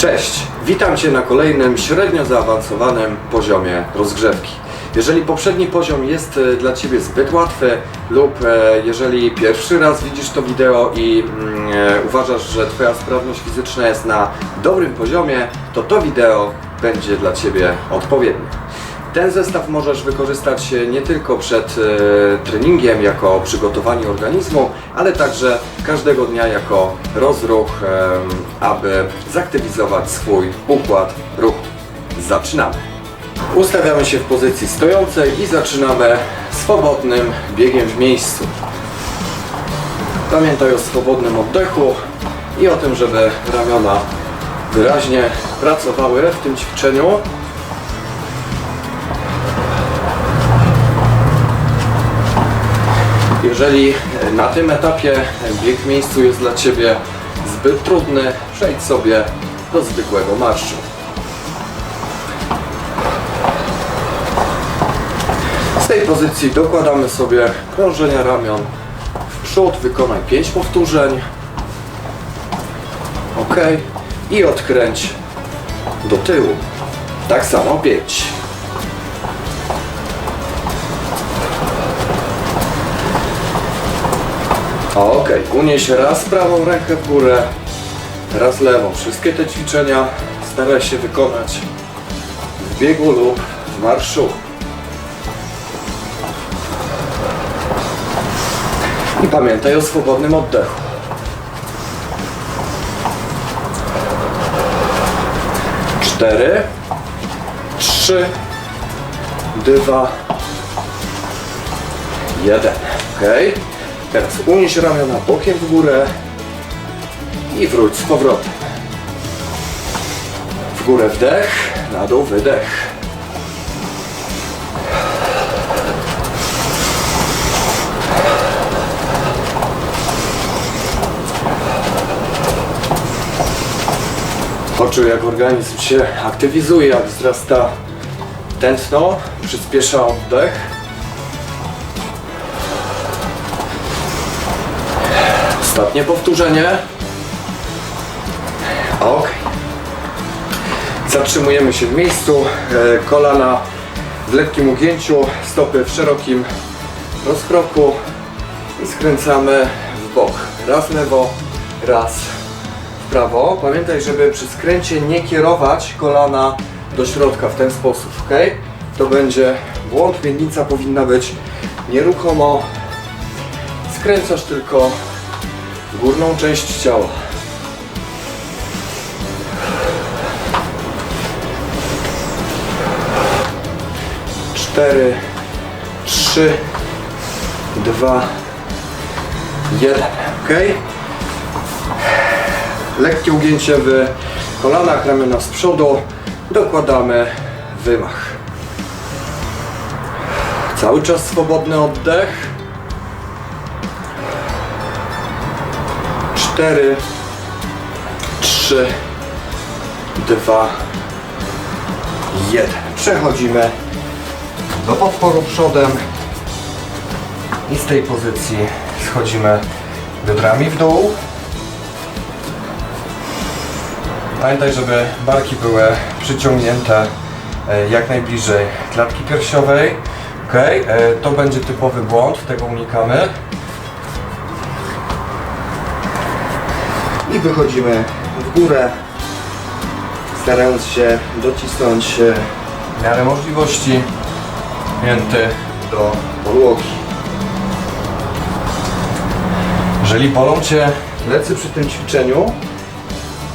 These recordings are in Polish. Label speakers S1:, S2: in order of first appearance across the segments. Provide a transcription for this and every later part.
S1: Cześć, witam Cię na kolejnym średnio zaawansowanym poziomie rozgrzewki. Jeżeli poprzedni poziom jest e, dla Ciebie zbyt łatwy lub e, jeżeli pierwszy raz widzisz to wideo i mm, e, uważasz, że Twoja sprawność fizyczna jest na dobrym poziomie, to to wideo będzie dla Ciebie odpowiednie. Ten zestaw możesz wykorzystać e, nie tylko przed e, treningiem jako przygotowanie organizmu, ale także każdego dnia jako rozruch, aby zaktywizować swój układ ruchu. Zaczynamy. Ustawiamy się w pozycji stojącej i zaczynamy swobodnym biegiem w miejscu. Pamiętaj o swobodnym oddechu i o tym, żeby ramiona wyraźnie pracowały w tym ćwiczeniu. Jeżeli na tym etapie bieg w miejscu jest dla Ciebie zbyt trudny, przejdź sobie do zwykłego marszu. Z tej pozycji dokładamy sobie krążenia ramion w przód, wykonaj 5 powtórzeń. Ok. I odkręć do tyłu. Tak samo 5. Ok, unieś raz prawą rękę w górę, raz lewą. Wszystkie te ćwiczenia staraj się wykonać w biegu lub w marszu. I pamiętaj o swobodnym oddechu. Cztery, trzy, dwa, jeden. Ok. Teraz unieś ramiona bokiem w górę i wróć z powrotem. W górę wdech, na dół wydech. Poczuj jak organizm się aktywizuje, jak wzrasta tętno, przyspiesza oddech. Ostatnie powtórzenie. Ok. Zatrzymujemy się w miejscu. E, Kolana w lekkim ugięciu, stopy w szerokim rozkroku i skręcamy w bok. Raz lewo, raz w prawo. Pamiętaj, żeby przy skręcie nie kierować kolana do środka w ten sposób, ok? To będzie błąd. Miednica powinna być nieruchomo. Skręcasz tylko górną część ciała. Cztery, trzy, dwa, jeden. Ok? Lekkie ugięcie w kolanach, ramiona z przodu. Dokładamy wymach. Cały czas swobodny oddech. 4, 3, 2, 1. Przechodzimy do podporu przodem i z tej pozycji schodzimy biodrami w dół. Pamiętaj, żeby barki były przyciągnięte e, jak najbliżej klatki piersiowej. Ok, to będzie typowy błąd, tego unikamy. I wychodzimy w górę, starając się docisnąć e, w miarę możliwości pięty do podłogi. Jeżeli bolą Cię plecy przy tym ćwiczeniu,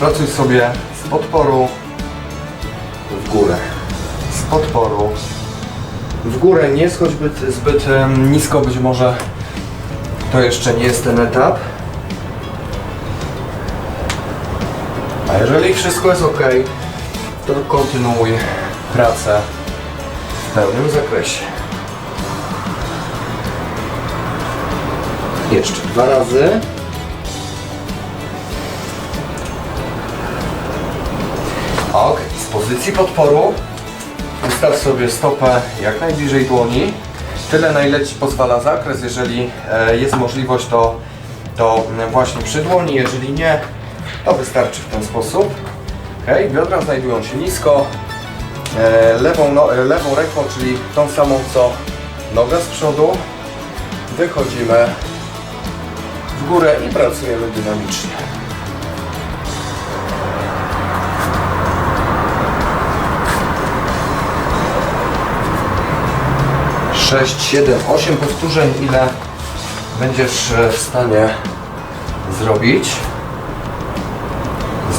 S1: pracuj sobie z podporu w górę. Z podporu w górę, nie schodź zbyt, zbyt nisko, być może to jeszcze nie jest ten etap. A jeżeli wszystko jest ok, to kontynuuj pracę w pełnym zakresie. Jeszcze dwa razy. Ok, z pozycji podporu ustaw sobie stopę jak najbliżej dłoni. Tyle na ile Ci pozwala zakres. Jeżeli e, jest możliwość, to, to właśnie przy dłoni. Jeżeli nie, to wystarczy w ten sposób. Ok, biodra znajdują się nisko. E, lewą, no, e, lewą ręką, czyli tą samą co noga z przodu, wychodzimy w górę i pracujemy dynamicznie. Sześć, siedem, osiem powtórzeń, ile będziesz e, w stanie zrobić.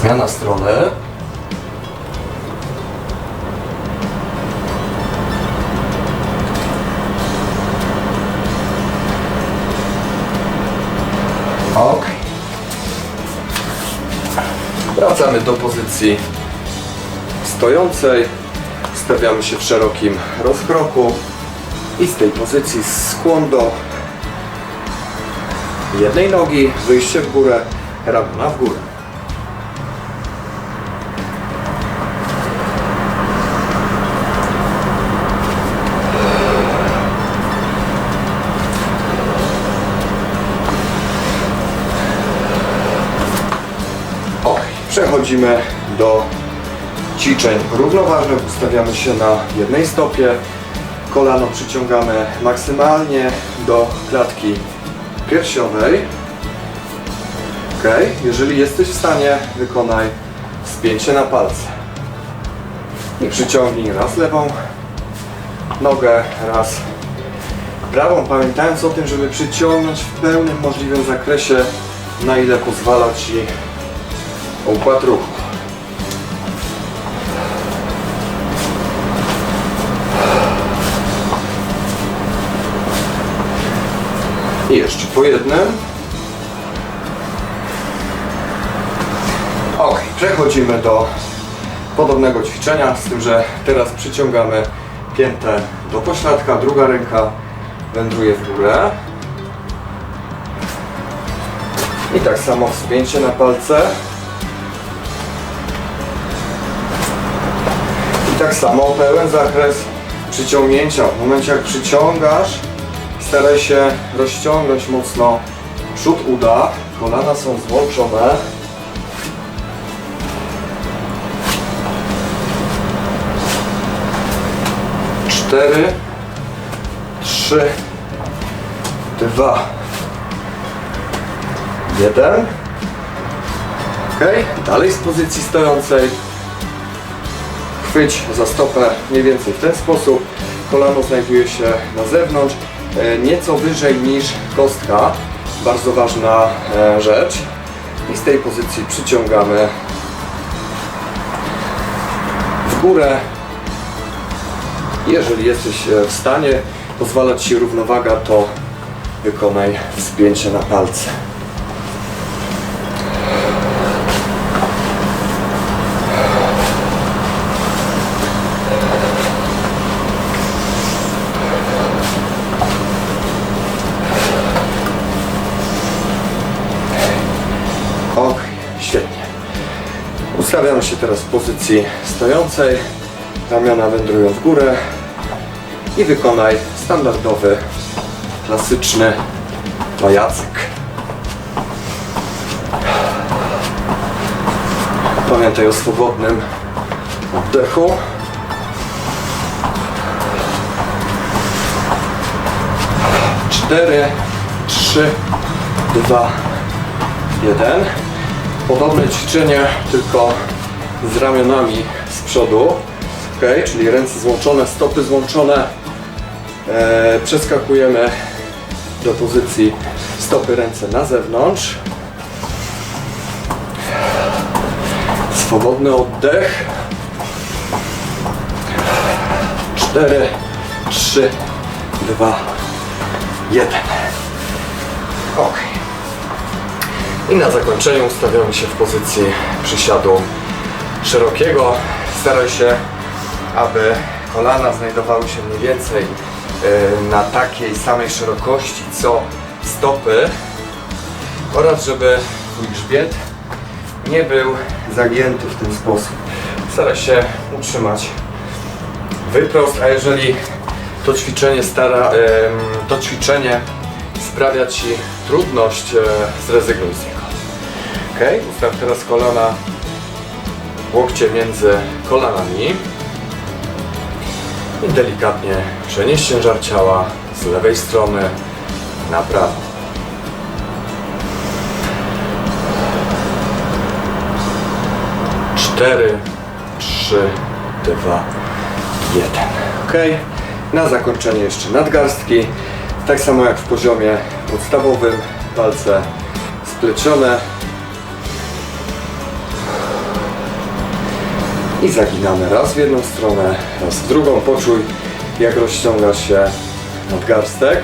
S1: Zmiana strony. Ok. Wracamy do pozycji stojącej. Stawiamy się w szerokim rozkroku i z tej pozycji skłon do jednej nogi, wyjście w górę, ramiona w górę. Przechodzimy do ćwiczeń równoważnych. Ustawiamy się na jednej stopie. Kolano przyciągamy maksymalnie do klatki piersiowej. Ok, jeżeli jesteś w stanie, wykonaj spięcie na palce. I przyciągnij raz lewą nogę, raz prawą, pamiętając o tym, żeby przyciągnąć w pełnym możliwym zakresie, na ile pozwala Ci układ ruchu. I jeszcze po jednym. Ok, przechodzimy do podobnego ćwiczenia, z tym, że teraz przyciągamy piętę do pośladka, druga ręka wędruje w górę. I tak samo wspięcie na palce. Tak samo pełen zakres przyciągnięcia. W momencie jak przyciągasz, staraj się rozciągnąć mocno przód uda. Kolana są złączone. Cztery, trzy, dwa, jeden. Ok, dalej z pozycji stojącej. Chwyć za stopę mniej więcej w ten sposób. Kolano znajduje się na zewnątrz, e, nieco wyżej niż kostka. Bardzo ważna e, rzecz. I z tej pozycji przyciągamy w górę. Jeżeli jesteś e, w stanie pozwalać Ci równowaga, to wykonaj wspięcie na palce. Ustawiamy się teraz w pozycji stojącej. Ramiona wędrują w górę i wykonaj standardowy, klasyczny pajacek. Pamiętaj o swobodnym oddechu. Cztery, trzy, dwa, jeden. Podobne ćwiczenie, tylko z ramionami z przodu. Ok, czyli ręce złączone, stopy złączone. E, przeskakujemy do pozycji stopy ręce na zewnątrz. Swobodny oddech. 4, 3, 2, 1. I na zakończenie ustawiamy się w pozycji przysiadu szerokiego. Staraj się, aby kolana znajdowały się mniej więcej e, na takiej samej szerokości co stopy oraz żeby twój grzbiet nie był zagięty w ten sposób. Staraj się utrzymać wyprost, a jeżeli to ćwiczenie stara, to ćwiczenie sprawia Ci trudność, e, zrezygnuj z niego. Ok, ustaw teraz kolana łokcie między kolanami i delikatnie przenieść ciężar ciała z lewej strony na prawą. Cztery, trzy, dwa, jeden. Ok. Na zakończenie jeszcze nadgarstki. Tak samo jak w poziomie podstawowym. Palce splecione. I zaginamy raz w jedną stronę, raz w drugą. Poczuj jak rozciąga się nadgarstek.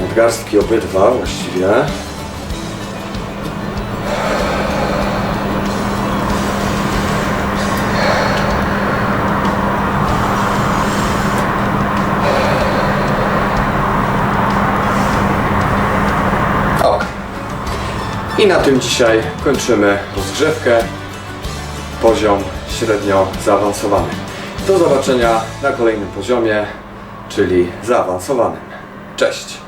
S1: Nadgarstki obydwa właściwie. I na tym dzisiaj kończymy rozgrzewkę. Poziom średnio zaawansowany. Do zobaczenia na kolejnym poziomie, czyli zaawansowanym. Cześć!